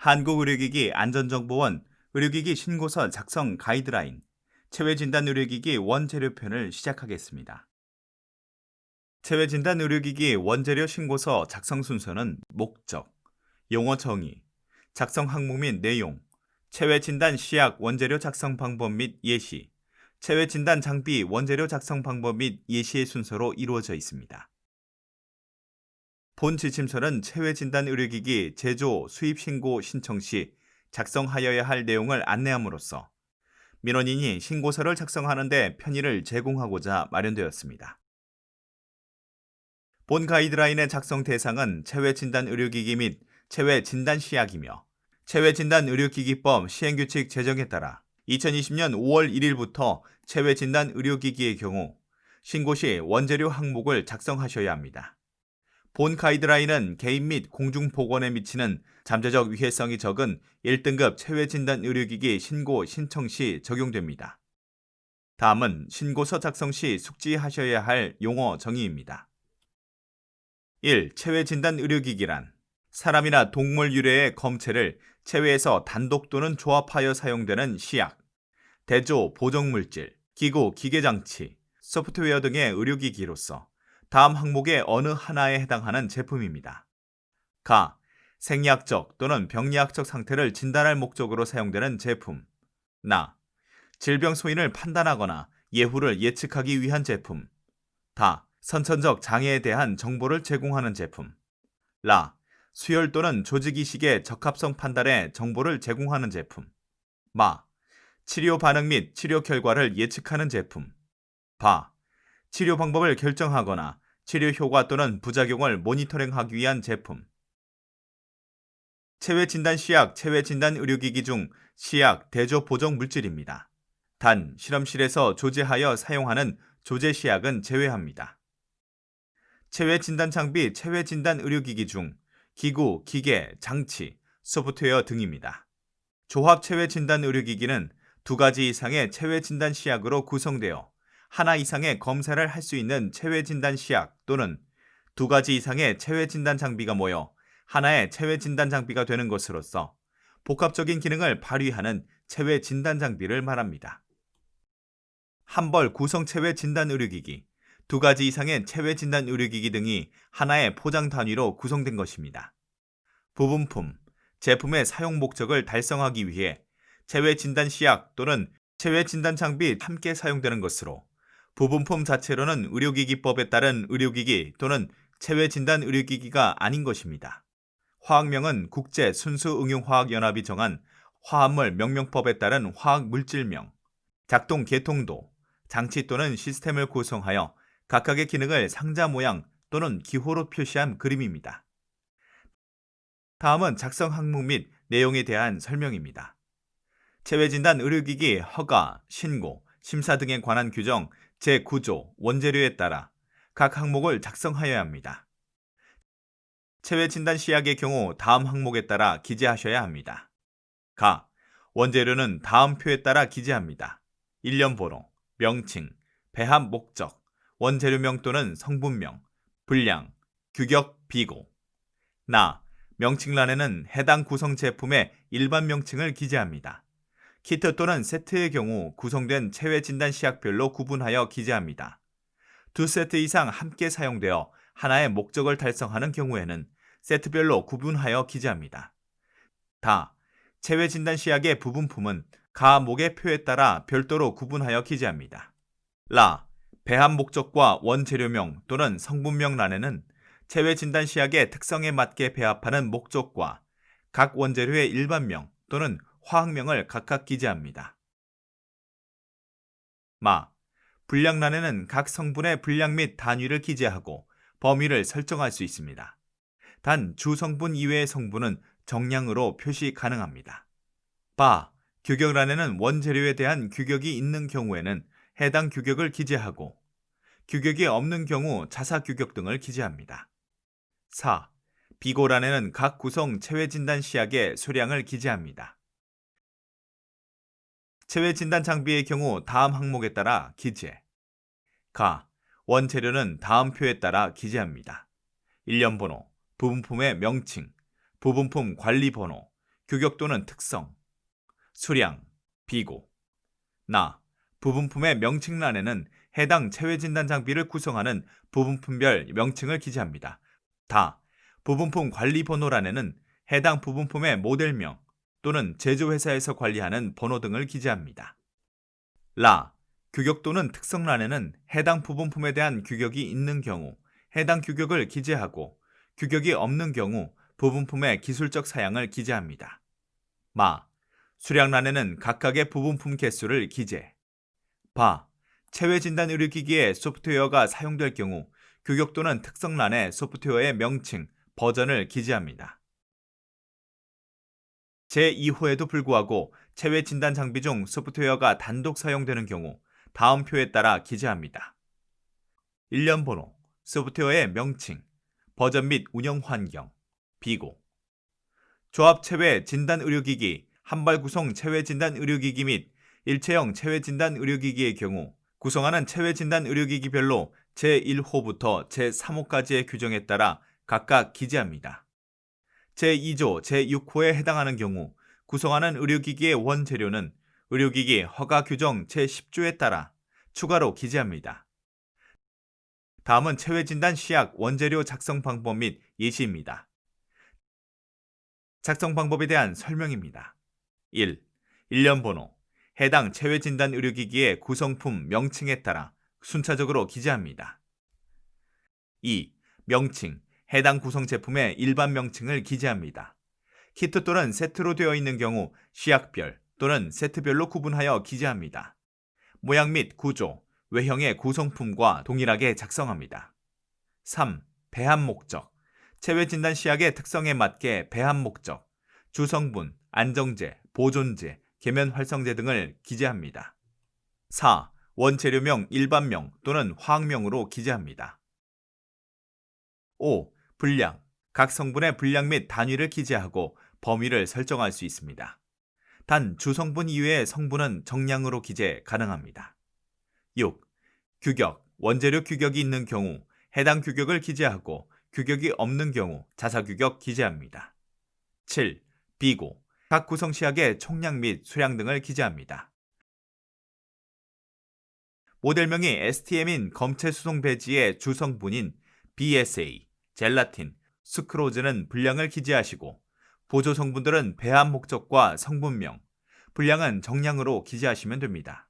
한국의료기기 안전정보원 의료기기 신고서 작성 가이드라인 체외진단 의료기기 원재료편을 시작하겠습니다. 체외진단 의료기기 원재료 신고서 작성 순서는 목적, 용어 정의, 작성 항목 및 내용, 체외진단 시약 원재료 작성 방법 및 예시, 체외진단 장비 원재료 작성 방법 및 예시의 순서로 이루어져 있습니다. 본 지침서는 체외 진단 의료기기 제조 수입 신고 신청 시 작성하여야 할 내용을 안내함으로써 민원인이 신고서를 작성하는데 편의를 제공하고자 마련되었습니다. 본 가이드라인의 작성 대상은 체외 진단 의료기기 및 체외 진단 시약이며 체외 진단 의료기기법 시행규칙 제정에 따라 2020년 5월 1일부터 체외 진단 의료기기의 경우 신고 시 원재료 항목을 작성하셔야 합니다. 본 가이드라인은 개인 및 공중보건에 미치는 잠재적 위해성이 적은 1등급 체외진단 의료기기 신고 신청 시 적용됩니다. 다음은 신고서 작성 시 숙지하셔야 할 용어 정의입니다. 1. 체외진단 의료기기란 사람이나 동물 유래의 검체를 체외에서 단독 또는 조합하여 사용되는 시약, 대조, 보정물질, 기구, 기계장치, 소프트웨어 등의 의료기기로서 다음 항목의 어느 하나에 해당하는 제품입니다. 가. 생리학적 또는 병리학적 상태를 진단할 목적으로 사용되는 제품. 나. 질병 소인을 판단하거나 예후를 예측하기 위한 제품. 다. 선천적 장애에 대한 정보를 제공하는 제품. 라. 수혈 또는 조직 이식의 적합성 판단에 정보를 제공하는 제품. 마. 치료 반응 및 치료 결과를 예측하는 제품. 바. 치료 방법을 결정하거나 치료 효과 또는 부작용을 모니터링하기 위한 제품. 체외 진단 시약, 체외 진단 의료기기 중 시약, 대조 보정 물질입니다. 단, 실험실에서 조제하여 사용하는 조제 시약은 제외합니다. 체외 진단 장비, 체외 진단 의료기기 중 기구, 기계, 장치, 소프트웨어 등입니다. 조합 체외 진단 의료기기는 두 가지 이상의 체외 진단 시약으로 구성되어 하나 이상의 검사를 할 수 있는 체외 진단 시약 또는 두 가지 이상의 체외 진단 장비가 모여 하나의 체외 진단 장비가 되는 것으로서 복합적인 기능을 발휘하는 체외 진단 장비를 말합니다. 한벌 구성 체외 진단 의료기기, 두 가지 이상의 체외 진단 의료기기 등이 하나의 포장 단위로 구성된 것입니다. 부분품, 제품의 사용 목적을 달성하기 위해 체외 진단 시약 또는 체외 진단 장비 함께 사용되는 것으로 부분품 자체로는 의료기기법에 따른 의료기기 또는 체외 진단 의료기기가 아닌 것입니다. 화학명은 국제 순수 응용화학연합이 정한 화합물 명명법에 따른 화학 물질명, 작동 계통도, 장치 또는 시스템을 구성하여 각각의 기능을 상자 모양 또는 기호로 표시한 그림입니다. 다음은 작성 항목 및 내용에 대한 설명입니다. 체외진단 의료기기 허가, 신고, 심사 등에 관한 규정 제9조 원재료에 따라 각 항목을 작성하여야 합니다. 체외 진단 시약의 경우 다음 항목에 따라 기재하셔야 합니다. 가. 원재료는 다음 표에 따라 기재합니다. 일련 번호, 명칭, 배합 목적, 원재료명 또는 성분명, 분량, 규격, 비고. 나. 명칭란에는 해당 구성 제품의 일반 명칭을 기재합니다. 키트 또는 세트의 경우 구성된 체외 진단 시약별로 구분하여 기재합니다. 두 세트 이상 함께 사용되어 하나의 목적을 달성하는 경우에는 세트별로 구분하여 기재합니다. 다. 체외 진단 시약의 부분품은 가 목의 표에 따라 별도로 구분하여 기재합니다. 라. 배합 목적과 원재료명 또는 성분명 란에는 체외 진단 시약의 특성에 맞게 배합하는 목적과 각 원재료의 일반명 또는 화학명을 각각 기재합니다. 마. 분량란에는 각 성분의 분량 및 단위를 기재하고 범위를 설정할 수 있습니다. 단 주성분 이외의 성분은 정량으로 표시 가능합니다. 바. 규격란에는 원재료에 대한 규격이 있는 경우에는 해당 규격을 기재하고 규격이 없는 경우 자사 규격 등을 기재합니다. 4. 비고란에는 각 구성 체외 진단 시약의 수량을 기재합니다. 체외 진단 장비의 경우 다음 항목에 따라 기재. 가. 원재료는 다음 표에 따라 기재합니다. 일련 번호, 부분품의 명칭, 부분품 관리 번호, 규격 또는 특성, 수량, 비고, 나, 부분품의 명칭란에는 해당 체외 진단 장비를 구성하는 부분품별 명칭을 기재합니다. 다, 부분품 관리 번호란에는 해당 부분품의 모델명 또는 제조회사에서 관리하는 번호 등을 기재합니다. 라, 규격 또는 특성란에는 해당 부분품에 대한 규격이 있는 경우 해당 규격을 기재하고 규격이 없는 경우 부분품의 기술적 사양을 기재합니다. 마, 수량란에는 각각의 부분품 개수를 기재. 바, 체외 진단 의료기기의 소프트웨어가 사용될 경우 규격 또는 특성란에 소프트웨어의 명칭, 버전을 기재합니다. 제2호에도 불구하고 체외 진단 장비 중 소프트웨어가 단독 사용되는 경우 다음 표에 따라 기재합니다. 1년 번호, 소프트웨어의 명칭, 버전 및 운영 환경, 비고. 조합 체외 진단 의료기기, 한발 구성 체외 진단 의료기기 및 일체형 체외 진단 의료기기의 경우 구성하는 체외 진단 의료기기별로 제1호부터 제3호까지의 규정에 따라 각각 기재합니다. 제2조 제6호에 해당하는 경우 구성하는 의료기기의 원재료는 의료기기 허가 규정 제10조에 따라 추가로 기재합니다. 다음은 체외 진단 시약 원재료 작성 방법 및 예시입니다. 작성 방법에 대한 설명입니다. 1. 1년 번호 해당 체외 진단 의료기기의 구성품 명칭에 따라 순차적으로 기재합니다. 2. 명칭 해당 구성 제품의 일반 명칭을 기재합니다. 키트 또는 세트로 되어 있는 경우 시약별 또는 세트별로 구분하여 기재합니다. 모양 및 구조, 외형의 구성품과 동일하게 작성합니다. 3. 배합 목적 체외 진단 시약의 특성에 맞게 배합 목적, 주성분, 안정제, 보존제, 계면 활성제 등을 기재합니다. 4. 원재료명 일반명 또는 화학명으로 기재합니다. 5. 분량. 각 성분의 분량 및 단위를 기재하고 범위를 설정할 수 있습니다. 단 주성분 이외의 성분은 정량으로 기재 가능합니다. 6. 규격. 원재료 규격이 있는 경우 해당 규격을 기재하고 규격이 없는 경우 자사 규격 기재합니다. 7. 비고. 각 구성 시약의 총량 및 수량 등을 기재합니다. 모델명이 STM인 검체 수송 배지의 주성분인 BSA, 젤라틴, 스크로즈는 분량을 기재하시고 보조 성분들은 배합 목적과 성분명, 분량은 정량으로 기재하시면 됩니다.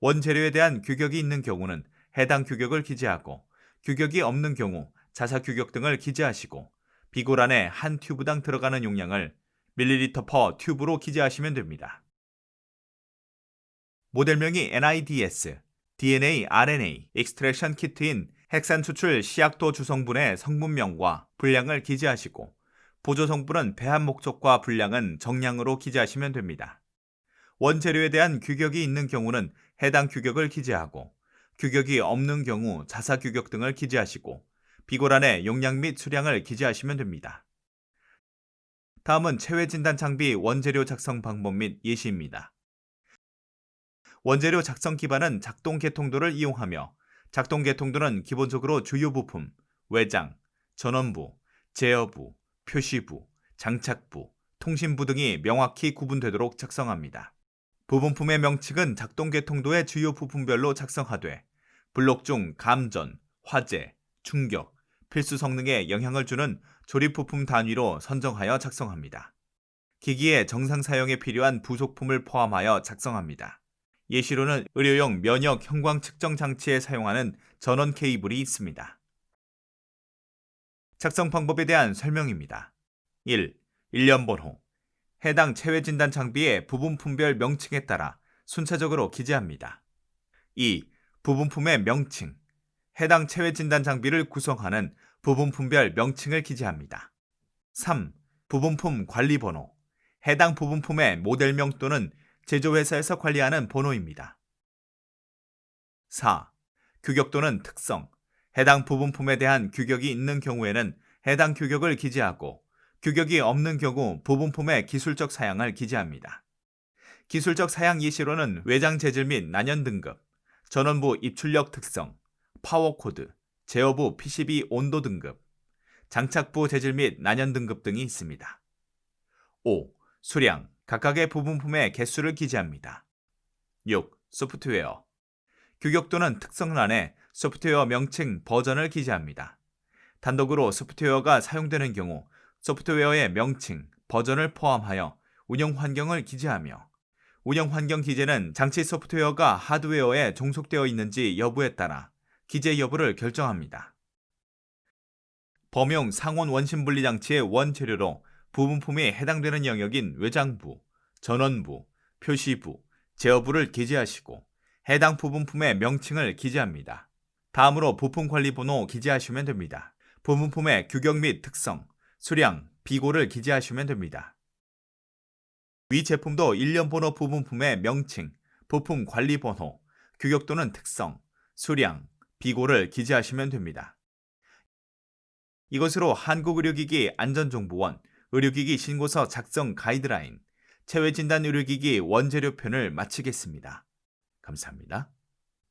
원재료에 대한 규격이 있는 경우는 해당 규격을 기재하고 규격이 없는 경우 자사 규격 등을 기재하시고 비고란에 한 튜브당 들어가는 용량을 밀리리터 퍼 튜브로 기재하시면 됩니다. 모델명이 NIDS, DNA, RNA, 익스트랙션 키트인 핵산 추출 시약도 주성분의 성분명과 분량을 기재하시고 보조 성분은 배합 목적과 분량은 정량으로 기재하시면 됩니다. 원재료에 대한 규격이 있는 경우는 해당 규격을 기재하고 규격이 없는 경우 자사 규격 등을 기재하시고 비고란에 용량 및 수량을 기재하시면 됩니다. 다음은 체외 진단 장비 원재료 작성 방법 및 예시입니다. 원재료 작성 기반은 작동 개통도를 이용하며 작동 개통도는 기본적으로 주요 부품, 외장, 전원부, 제어부, 표시부, 장착부, 통신부 등이 명확히 구분되도록 작성합니다. 부분품의 명칭은 작동 개통도의 주요 부품별로 작성하되 블록 중 감전, 화재, 충격, 필수 성능에 영향을 주는 조립 부품 단위로 선정하여 작성합니다. 기기의 정상 사용에 필요한 부속품을 포함하여 작성합니다. 예시로는 의료용 면역 형광 측정 장치에 사용하는 전원 케이블이 있습니다. 작성 방법에 대한 설명입니다. 1. 1년 번호. 해당 체외 진단 장비의 부분품별 명칭에 따라 순차적으로 기재합니다. 2. 부분품의 명칭. 해당 체외 진단 장비를 구성하는 부분품별 명칭을 기재합니다. 3. 부분품 관리 번호. 해당 부분품의 모델명 또는 제조회사에서 관리하는 번호입니다. 4. 규격 또는 특성. 해당 부분품에 대한 규격이 있는 경우에는 해당 규격을 기재하고 규격이 없는 경우 부분품의 기술적 사양을 기재합니다. 기술적 사양 예시로는 외장 재질 및 난연 등급, 전원부 입출력 특성, 파워 코드, 제어부 PCB 온도 등급, 장착부 재질 및 난연 등급 등이 있습니다. 5. 수량, 각각의 부분품의 개수를 기재합니다. 6. 소프트웨어 규격도는 특성란에 소프트웨어 명칭, 버전을 기재합니다. 단독으로 소프트웨어가 사용되는 경우 소프트웨어의 명칭, 버전을 포함하여 운영 환경을 기재하며 운영 환경 기재는 장치 소프트웨어가 하드웨어에 종속되어 있는지 여부에 따라 기재 여부를 결정합니다. 범용 상온 원심 분리 장치의 원재료로 부분품이 해당되는 영역인 외장부, 전원부, 표시부, 제어부를 기재하시고 해당 부분품의 명칭을 기재합니다. 다음으로 부품 관리 번호 기재하시면 됩니다. 부분품의 규격 및 특성, 수량, 비고를 기재하시면 됩니다. 위 제품도 일련 번호 부분품의 명칭, 부품 관리 번호, 규격 또는 특성, 수량, 비고를 기재하시면 됩니다. 이것으로 한국의료기기 안전정보원 의료기기 신고서 작성 가이드라인 체외진단 의료기기 원재료편을 마치겠습니다. 감사합니다.